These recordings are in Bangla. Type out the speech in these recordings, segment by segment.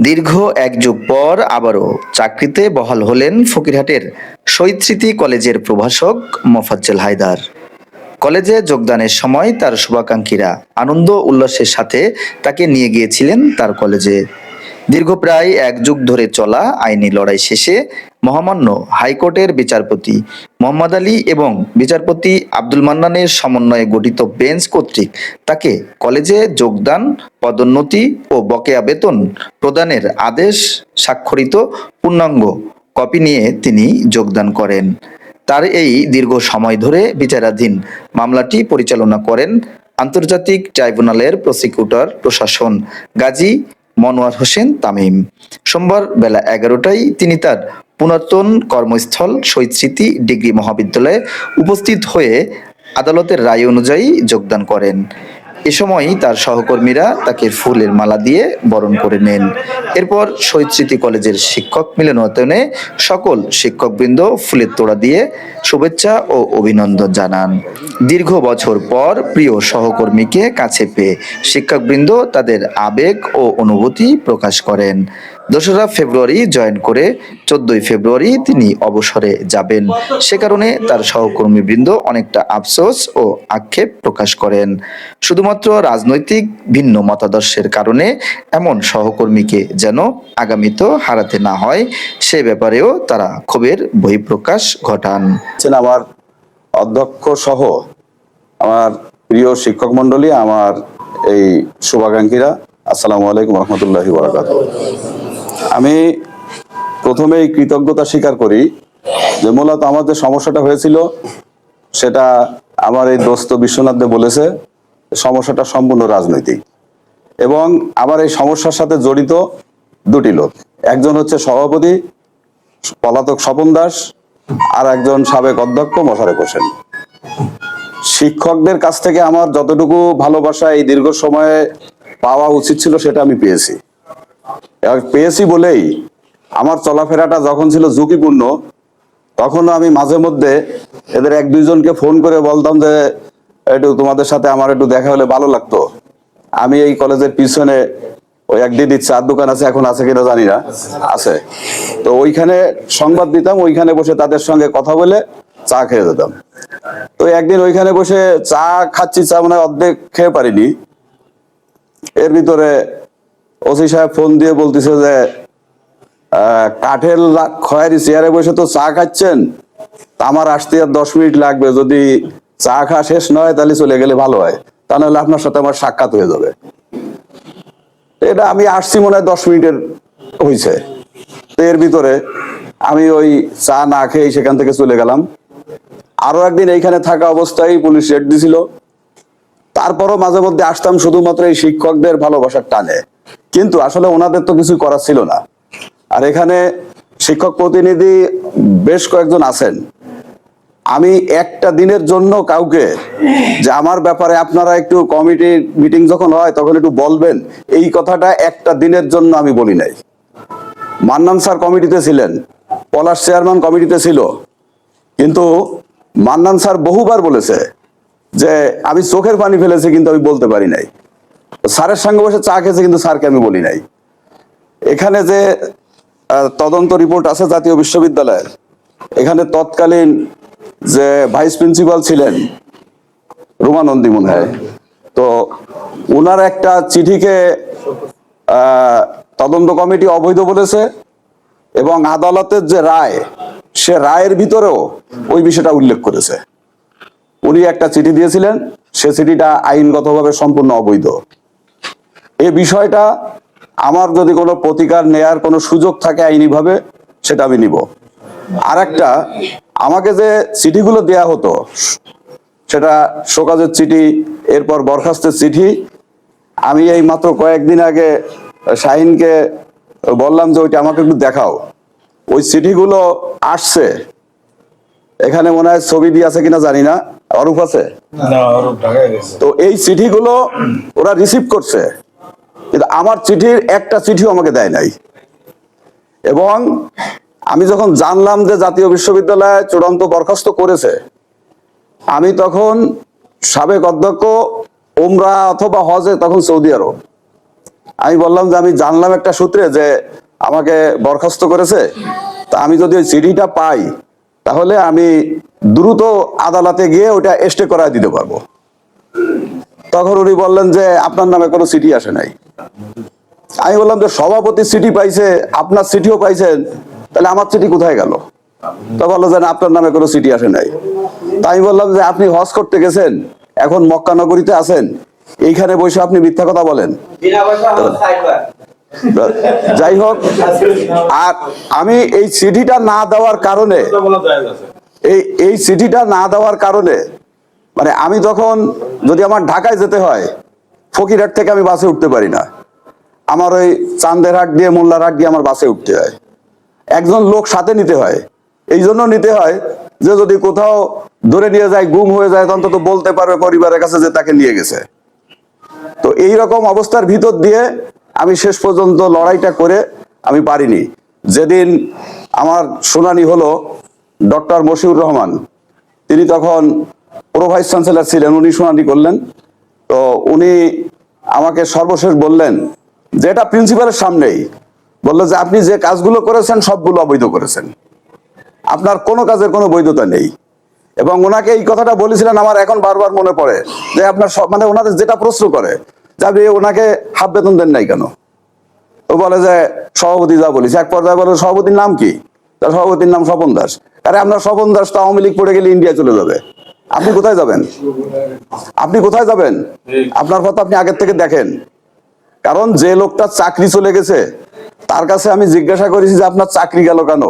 দীর্ঘ এক যুগ পর আবারও চাকরিতে বহাল হলেন ফকিরহাটের শহীদ কলেজের প্রভাষক মোফাজ্জল হায়দার। কলেজে যোগদানের সময় তার শুভাকাঙ্ক্ষীরা আনন্দ উল্লাসের সাথে তাকে নিয়ে গিয়েছিলেন তার কলেজে। দীর্ঘ প্রায় এক যুগ ধরে চলা আইনি লড়াই শেষে মহামান্য হাইকোর্টের বিচারপতি মোহাম্মদ আলী এবং বিচারপতি আব্দুল মান্নানের সমন্বয়ে গঠিত বেঞ্চ কর্তৃক তাকে কলেজে যোগদান, পদোন্নতি ও বকেয়া বেতন প্রদানের আদেশ স্বাক্ষরিত পূর্ণাঙ্গ কপি নিয়ে তিনি যোগদান করেন। তার এই দীর্ঘ সময় ধরে বিচারাধীন মামলাটি পরিচালনা করেন আন্তর্জাতিক ট্রাইব্যুনালের প্রসিকিউটর প্রশাসন গাজী মনোয়ার হোসেন তামিম। সোমবার বেলা এগারোটায় তিনি তার পুরাতন কর্মস্থল শহীদ স্মৃতি ডিগ্রি মহাবিদ্যালয়ে উপস্থিত হয়ে আদালতের রায় অনুযায়ী যোগদান করেন। এ সময়ই তার সহকর্মীরা তাকে ফুলের মালা দিয়ে বরণ করে নেন। এরপর শহীদ স্মৃতি কলেজের শিক্ষক মিলনায়তনে সকল শিক্ষকবৃন্দ ফুলের তোড়া দিয়ে শুভেচ্ছা ও অভিনন্দন জানান। দীর্ঘ বছর পর প্রিয় সহকর্মীকে কাছে পেয়ে শিক্ষকবৃন্দ তাদের আবেগ ও অনুভূতি প্রকাশ করেন। দোসরা ফেব্রুয়ারি জয়েন করে চোদ্দই ফেব্রুয়ারি তিনি অবসরে যাবেন। সে কারণে তার সহকর্মীবৃন্দ অনেকটা আফসোস ও আক্ষেপ প্রকাশ করেন। শুধুমাত্র রাজনৈতিক ভিন্ন মতাদর্শের কারণে এমন সহকর্মীকে যেন আগামীতেও হারাতে না হয়, সে ব্যাপারেও তারা ক্ষোভের বহিঃপ্রকাশ ঘটান। আমার অধ্যক্ষ সহ আমার প্রিয় শিক্ষক মন্ডলী আমার এই শুভাকাঙ্ক্ষীরা। আসসালামু আলাইকুম রহমতুল্লাহি বরাকাত আমি প্রথমেই কৃতজ্ঞতা স্বীকার করি যে মূলত আমার যে সমস্যাটা হয়েছিল, সেটা আমার এই দোস্ত বিশ্বনাথ বলেছে সমস্যাটা সম্পূর্ণ রাজনৈতিক। এবং আমার এই সমস্যার সাথে জড়িত দুটি লোক। একজন হচ্ছে সভাপতি, পলাতক স্বপন দাস, আর একজন সাবেক অধ্যক্ষ মশারেক হোসেন। শিক্ষকদের কাছ থেকে আমার যতটুকু ভালোবাসা এই দীর্ঘ সময়ে পাওয়া উচিত ছিল সেটা আমি পেয়েছি। পেয়েছি বলেই আমার চলাফেরাটা যখন ছিল ঝুঁকিপূর্ণ তখন আমি মাঝে মধ্যে এদের এক দুইজনকে ফোন করে বলতাম যে একটু তোমাদের সাথে আমার একটু দেখা হলে ভালো লাগতো। আমি এই কলেজের পিছনে ওই এক দিদির চার দোকান আছে, এখন আছে কিনা জানি না। আছে। তো ওইখানে সংবাদ দিতাম, ওইখানে বসে তাদের সঙ্গে কথা বলে চা খেয়ে যেতাম। তো একদিন ওইখানে বসে চা খাচ্ছি, চা মানে অর্ধেক খেয়ে পারিনি। এর ভিতরে ওসি সাহেব ফোন দিয়ে বলতেছে যে কাঠের খয়েরি চেয়ারে বসে তো চা খাচ্ছেন আমার আসতে আর দশ মিনিট লাগবে, যদি চা খাওয়া শেষ নয়, তাহলে চলে গেলে ভালো হয়। তা নাহলে আপনার সাথে আমার সাক্ষাৎ হয়ে যাবে। এটা আমি আসছি মনে হয় দশ মিনিটের হয়েছে এর ভিতরে আমি ওই চা না খেয়ে সেখান থেকে চলে গেলাম। আরও একদিন এইখানে থাকা অবস্থায় পুলিশ রেড দিছিল। তারপরও মাঝে মধ্যে আসতাম শুধুমাত্র এই শিক্ষকদের ভালোবাসার টানে। কিন্তু আসলে ওনাদের তো কিছু করার ছিল না। আর এখানে শিক্ষক প্রতিনিধি বেশ কয়েকজন আছেন। আমি একটা দিনের জন্য কাউকে যে আমার ব্যাপারে আপনারা একটু কমিটি মিটিং যখন হয় তখন একটু বলবেন, এই কথাটা একটা দিনের জন্য আমি বলি নাই। মান্নান স্যার কমিটিতে ছিলেন, পলাশ চেয়ারম্যান কমিটিতে ছিল, কিন্তু মান্নান স্যার বহুবার বলেছে যে আমি চোখের পানি ফেলেছি কিন্তু আমি বলতে পারি নাই। স্যারের সঙ্গে বসে চা খেয়েছে কিন্তু স্যারকে আমি বলি নাই। এখানে যে তদন্ত রিপোর্ট আছে জাতীয় বিশ্ববিদ্যালয়ের, এখানে তৎকালীন যে ভাইস প্রিন্সিপাল ছিলেন রুমানন্দী মনে হয়। তো ওনার একটা চিঠিকে তদন্ত কমিটি অবৈধ বলেছে এবং আদালতের যে রায়, সে রায়ের ভিতরেও ওই বিষয়টা উল্লেখ করেছে। উনি একটা চিঠি দিয়েছিলেন, সে চিঠিটা আইনগতভাবে সম্পূর্ণ অবৈধ। এ বিষয়টা আমার যদি কোনো প্রতিকার নেয়ার কোনো সুযোগ থাকে আইনিভাবে, সেটা আমি নিব। আর একটা আমাকে যে চিঠিগুলো দেয়া হতো সেটা শোকাজের চিঠি এরপর বরখাস্তের চিঠি আমি এই মাত্র কয়েকদিন আগে শাহিনকে বললাম যে ওইটা আমাকে একটু দেখাও। ওই চিঠিগুলো আসছে। এখানে মনে হয় ছবি দিয়ে আছে কিনা জানি না। অরূপ আছে? তো এই চিঠিগুলো ওরা রিসিভ করছে। কিন্তু আমার চিঠির একটা চিঠিও আমাকে দেয় নাই। এবং আমি যখন জানলাম যে জাতীয় বিশ্ববিদ্যালয় চূড়ান্ত বরখাস্ত করেছে, আমি তখন সাবেক অধ্যক্ষ ওমরা অথবা হজে তখন সৌদি আরব। আমি বললাম যে আমি জানলাম একটা সূত্রে যে আমাকে বরখাস্ত করেছে, তা আমি যদি ওই চিঠিটা পাই, তাহলে আমি দ্রুত আদালতে গিয়ে ওটা স্টে করায় দিতে পারব। তখন উনি বললেন যে আপনার নামে কোনো সিটি আসে নাই। আমি বললাম যে সভাপতির সিটি পাইছে, আপনার সিটিও পাইছেন তাহলে আমার চিঠি কোথায় গেল? তো বলল যে আপনার নামে কোনো চিঠি আসে নাই। তাই আমি বললাম যে আপনি হজ করতে গেছেন এখন মক্কা নগরীতে আছেন এইখানে বসে আপনি মিথ্যা কথা বলেন। যাই হোক আর আমি এই চিঠিটা না দেওয়ার কারণে এই এই চিঠিটা না দেওয়ার কারণে মানে আমি তখন যদি আমার ঢাকায় যেতে হয় ফকিরহাট থেকে আমি বাসে উঠতে পারি না। আমার ওই চান্দের হাট দিয়ে মোল্লার হাট দিয়ে আমার বাসে উঠতে হয়। একজন লোক সাথে নিতে হয়। এই জন্য নিতে হয় যে যদি কোথাও ধরে নিয়ে যায়, গুম হয়ে যায়, তখন তো বলতে পারবে পরিবারের কাছে যে তাকে নিয়ে গেছে। তো এই রকম অবস্থার ভিতর দিয়ে আমি শেষ পর্যন্ত লড়াইটা করে আমি পারিনি। যেদিন আমার শুনানি হলো ডক্টর মশিউর রহমান, তিনি তখন প্রো ভাইস চ্যান্সেলর ছিলেন, উনি শুনানি করলেন। তো উনি আমাকে সর্বশেষ বললেন যে এটা প্রিন্সিপালের সামনেই বলল যে আপনি যে কাজগুলো করেছেন সবগুলো অবৈধ করেছেন। আপনার কোনো কাজের কোনো বৈধতা নেই। এবং ওনাকে এই কথাটা বলেছিলেন আমার এখন বারবার মনে পড়ে যে আপনার সব মানে ওনাদের যেটা প্রশ্ন করে যে আপনি ওনাকে হাফ বেতন দেন নাই কেন? তো বলে যে সভাপতি যা বলিস। এক পর্যায়ে বলে সভাপতির নাম কি? তার সভাপতির নাম স্বপন দাস। আরে আপনার স্বপন দাস তো আওয়ামী লীগ পড়ে গেলে ইন্ডিয়া চলে যাবে। আপনি কোথায় যাবেন? আপনি কোথায় যাবেন? আপনার কথা আপনি আগের থেকে দেখেন। কারণ যে লোকটা চাকরি চলে গেছে তার কাছে আমি জিজ্ঞাসা করেছি যে, আপনার চাকরি গেল কেন?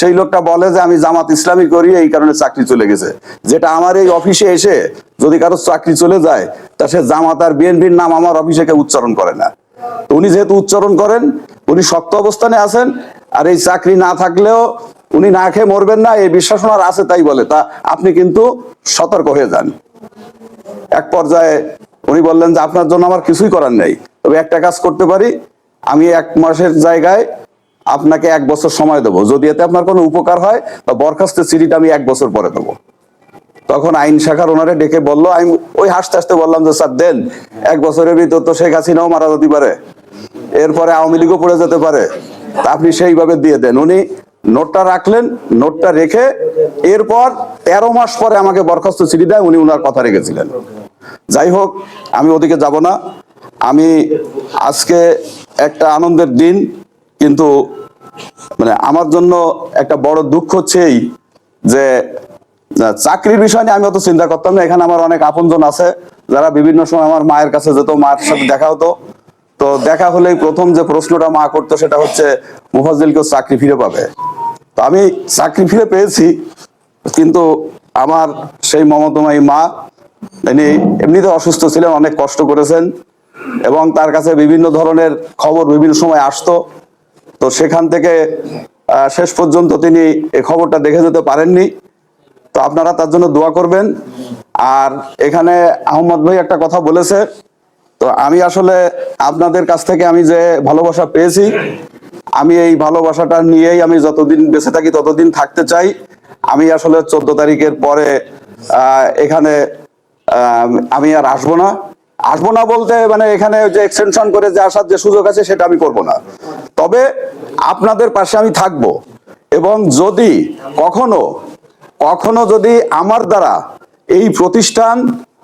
সেই লোকটা বলে যে, আমি জামাত ইসলামী করি, এই কারণে চাকরি চলে গেছে। যেটা আমার এই অফিসে এসে যদি কারও চাকরি চলে যায়, তা সে জামাত আর বিএনপির নাম আমার অফিসে কেউ উচ্চারণ করে না। উনি যেহেতু উচ্চারণ করেন, উনি শক্ত অবস্থানে আছেন, আর এই চাকরি না থাকলেও উনি না খেয়ে মরবেন না, এই বিশ্বাস ওনার আছে তাই বলে। তা আপনি কিন্তু সতর্ক হয়ে যান। এক পর্যায়ে উনি বললেন যে, আপনার জন্য আমার কিছুই করার নেই। তবে একটা কাজ করতে পারি আমি এক মাসের জায়গায় আপনাকে এক বছর সময় দেবো। যদি এতে আপনার কোনো উপকার হয়, বা বরখাস্তের চিঠিটা আমি এক বছর পরে দেবো। তখন আইন শাখার ওনারে ডেকে বলল, আমি ওই হাসতে হাসতে বললাম যে, স্যার, দেন, এক বছরের ভিতর তো শেখ হাসিনাও মারা যেতে পারে। এরপরে আওয়ামী লীগও পড়ে যেতে পারে। আপনি সেইভাবে দিয়ে দেন। উনি নোটটা রাখলেন, নোটটা রেখে এরপর তেরো মাস পরে আমাকে বরখাস্ত চিঠি দেয়, উনি উনার কথা রেখেছিলেন। যাই হোক, আমি ওদিকে যাব না। আমি আজকে একটা আনন্দের দিন, কিন্তু মানে আমার জন্য একটা বড় দুঃখ হচ্ছে এই যে চাকরির বিষয় নিয়ে আমি অত চিন্তা করতাম না। এখানে আমার অনেক আপনজন আছে, যারা বিভিন্ন সময় আমার মায়ের কাছে যেত মায়ের সাথে দেখা হতো। তো দেখা হলেই প্রথম যে প্রশ্নটা মা করতো, সেটা হচ্ছে মুফাজ্জিলকেও চাকরি ফিরে পাবে? তো আমি চাকরি ফিরে পেয়েছি, কিন্তু আমার সেই মমতময়ী মা তিনি এমনিতে অসুস্থ ছিলেন, অনেক কষ্ট করেছেন। এবং তার কাছে বিভিন্ন ধরনের খবর বিভিন্ন সময় আসতো। তো সেখান থেকে শেষ পর্যন্ত তিনি এই খবরটা দেখে যেতে পারেননি। তো আপনারা তার জন্য দোয়া করবেন। আর এখানে আহমদ ভাই একটা কথা বলেছে, তো আমি আসলে আপনাদের কাছ থেকে আমি যে ভালোবাসা পেয়েছি, আমি এই ভালোবাসাটা নিয়েই আমি যতদিন বেঁচে থাকি ততদিন থাকতে চাই। আমি আসলে চোদ্দ তারিখের পরে এখানে আমি আর আসব না। আসব না বলতে মানে এখানে যে এক্সটেনশন করে যে আসার যে সুযোগ আছে সেটা আমি করব না তবে আপনাদের পাশে আমি থাকব এবং যদি কখনো কখনো যদি আমার দ্বারা এই প্রতিষ্ঠান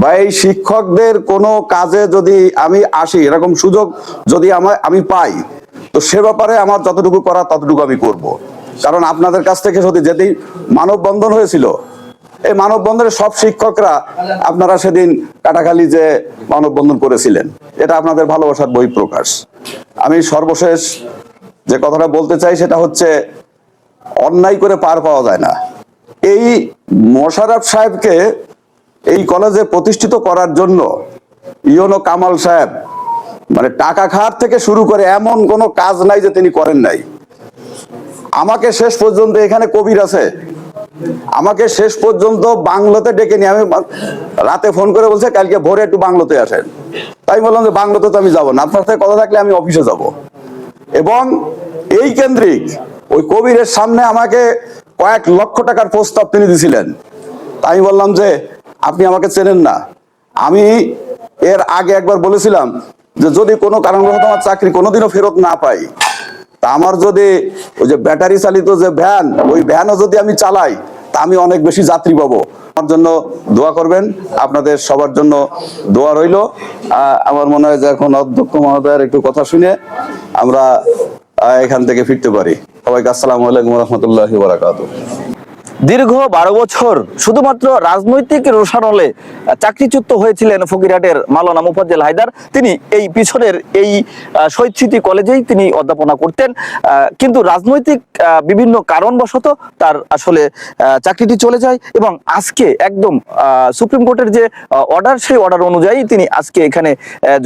বা এই শিক্ষকদের কোনো কাজে যদি আমি আসি, এরকম সুযোগ যদি আমার, আমি পাই, তো সে ব্যাপারে আমার যতটুকু করা ততটুকু আমি করব। কারণ আপনাদের কাছ থেকে যদি যেদিন মানববন্ধন হয়েছিল এই মানববন্ধনে সব শিক্ষকরা আপনারা সেদিন কাটাখালি যে মানববন্ধন করেছিলেন, এটা আপনাদের ভালোবাসার বহিঃপ্রকাশ। আমি সর্বশেষ যে কথাটা বলতে চাই সেটা হচ্ছে, অন্যায় করে পার পাওয়া যায় না। এই মোশাররফ সাহেবকে এই কলেজে প্রতিষ্ঠিত করার জন্য ইয়নো কামাল সাহেব মানে টাকা খাত থেকে শুরু করে এমন কোনো কাজ নাই যে তিনি করেন নাই। আমাকে শেষ পর্যন্ত এখানে কবির আছে আমাকে শেষ পর্যন্ত বাংলোতে ডেকে নিয়ে আমি রাতে ফোন করে বলছে, কালকে ভোরে একটু বাংলোতে আসেন। তাই বললাম যে, বাংলোতে তো আমি যাব না। আপনার সাথে কথা থাকলে আমি অফিসে যাব। এবং এই কেন্দ্রিক ওই কবিরের সামনে আমাকে কয়েক লক্ষ টাকার প্রস্তাব তিনি দিছিলেন। তাই বললাম যে, আপনি আমাকে চেনেন না। আমি এর আগে একবার বলেছিলাম যে, যদি কোনো কারণবশত আমার চাকরি কোনোদিনও ফেরত না পাই তা আমার যদি ওই যে ব্যাটারি চালিত যে ভ্যান, ওই ভ্যানও যদি আমি চালাই, তা আমি অনেক বেশি যাত্রী পাবো। আমার জন্য দোয়া করবেন, আপনাদের সবার জন্য দোয়া রইল। আমার মনে হয় যে এখন অধ্যক্ষ মহোদয়ের একটু কথা শুনে আমরা এখান থেকে ফিরতে পারি। সবাইকে আসসালামু আলাইকুম রহমতুল্লাহ বারাকাতু দীর্ঘ বারো বছর শুধুমাত্র রাজনৈতিক রোষানলে চাকরিচ্যুত হয়েছিলেন ফকিরহাটের মালানা মুফাজ্জেল হায়দার। তিনি এই পিছনের এই শহীদ স্মৃতি কলেজেই তিনি অধ্যাপনা করতেন। কিন্তু রাজনৈতিক বিভিন্ন কারণবশত তার আসলে চাকরিটি চলে যায় এবং আজকে একদম সুপ্রিম কোর্টের যে অর্ডার সেই অর্ডার অনুযায়ী তিনি আজকে এখানে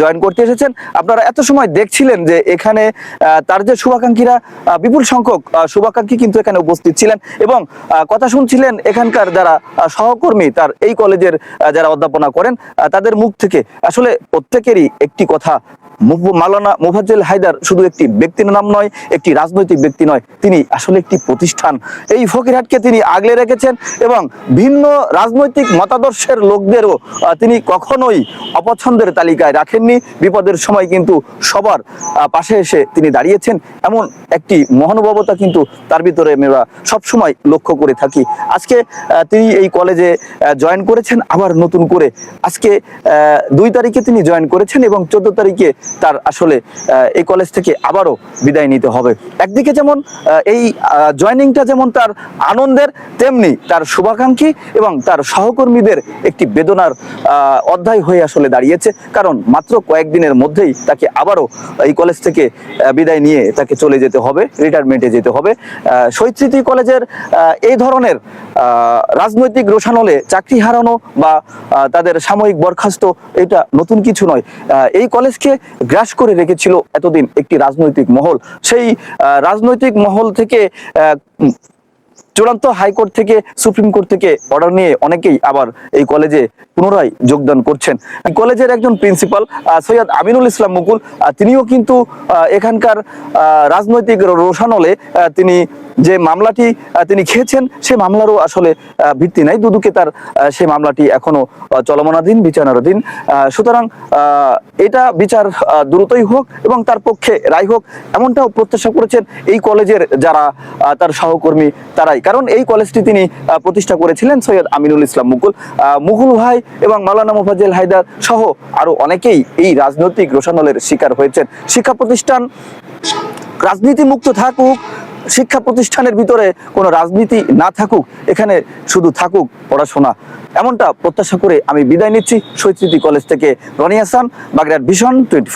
জয়েন করতে এসেছেন। আপনারা এত সময় দেখছিলেন যে এখানে তার যে শুভাকাঙ্ক্ষীরা বিপুল সংখ্যক শুভাকাঙ্ক্ষী কিন্তু এখানে উপস্থিত ছিলেন এবং আহ, কথা শুনছিলেন এখানকার যারা সহকর্মী, তার এই কলেজের যারা অধ্যাপনা করেন তাদের মুখ থেকে আসলে প্রত্যেকেরই একটি কথা। মাওলানা মুফাজ্জল হায়দার শুধু একটি ব্যক্তির নাম নয়, একটি রাজনৈতিক ব্যক্তি নয়, তিনি আসলে একটি প্রতিষ্ঠান। এই ফকিরহাটকে তিনি আগলে রেখেছেন এবং ভিন্ন রাজনৈতিক মতাদর্শের লোকদেরও তিনি কখনোই অপছন্দের তালিকায় রাখেননি। বিপদের সময় কিন্তু সবার পাশে এসে তিনি দাঁড়িয়েছেন। এমন একটি মহানুভবতা কিন্তু তার ভিতরে আমরা সবসময় লক্ষ্য করে থাকি। আজকে তিনি এই কলেজে জয়েন করেছেন, আবার নতুন করে আজকে দুই তারিখে তিনি জয়েন করেছেন এবং চোদ্দ তারিখে তার আসলে এই কলেজ থেকে আবারও বিদায় নিতে হবে। একদিকে যেমন এই জয়নিংটা যেমন তার আনন্দের, তেমনি তার শুভাকাঙ্ক্ষী এবং তার সহকর্মীদের একটি বেদনার অধ্যায় হয়ে আসলে দাঁড়িয়েছে। কারণ মাত্র কয়েকদিনের মধ্যেই তাকে আবারও এই কলেজ থেকে বিদায় নিয়ে তাকে চলে যেতে হবে রিটায়ারমেন্টে যেতে হবে। শহীদ কলেজের এই ধরনের আহ, রাজনৈতিক রোশানলে চাকরি হারানো বা তাদের সাময়িক বরখাস্ত এটা নতুন কিছু নয়। এই কলেজকে গ্রাস করে রেখেছিল এতদিন একটি রাজনৈতিক মহল। সেই রাজনৈতিক মহল থেকে চূড়ান্ত হাইকোর্ট থেকে সুপ্রিম কোর্ট থেকে অর্ডার নিয়ে অনেকেই আবার এই কলেজে পুনরায় যোগদান করছেন। কলেজের একজন প্রিন্সিপাল সৈয়দ আমিনুল ইসলাম মুকুল তিনিও কিন্তু এখানকার রাজনৈতিক রোশানলে তিনি যে মামলাটি তিনি খেয়েছেন, সে মামলারও আসলে ভিত্তি নাই। দুদুকে তার সেই মামলাটি এখনও চলমানাধীন, বিচারাধীন। সুতরাং এটা বিচার দ্রুতই হোক এবং তার পক্ষে রায় হোক, এমনটাও প্রত্যাশা করেছেন এই কলেজের যারা তার সহকর্মী তারাই। কারণ এই কলেজটি তিনি প্রতিষ্ঠা করেছিলেন সৈয়দ আমিনুল ইসলাম মুকুল। মুকুল ভাই এবং মাওলানা মুফাজ্জেল হায়দার সহ আরও অনেকেই এই রাজনৈতিক রোশানলের শিকার হয়েছেন। শিক্ষা প্রতিষ্ঠান রাজনীতি মুক্ত থাকুক শিক্ষা প্রতিষ্ঠানের ভিতরে কোনো রাজনীতি না থাকুক, এখানে শুধু থাকুক পড়াশোনা। এমনটা প্রত্যাশা করে আমি বিদায় নিচ্ছি। শৈত্রীতি কলেজ থেকে রনি হাসান বাগড়ার ভিশন টোয়েন্টি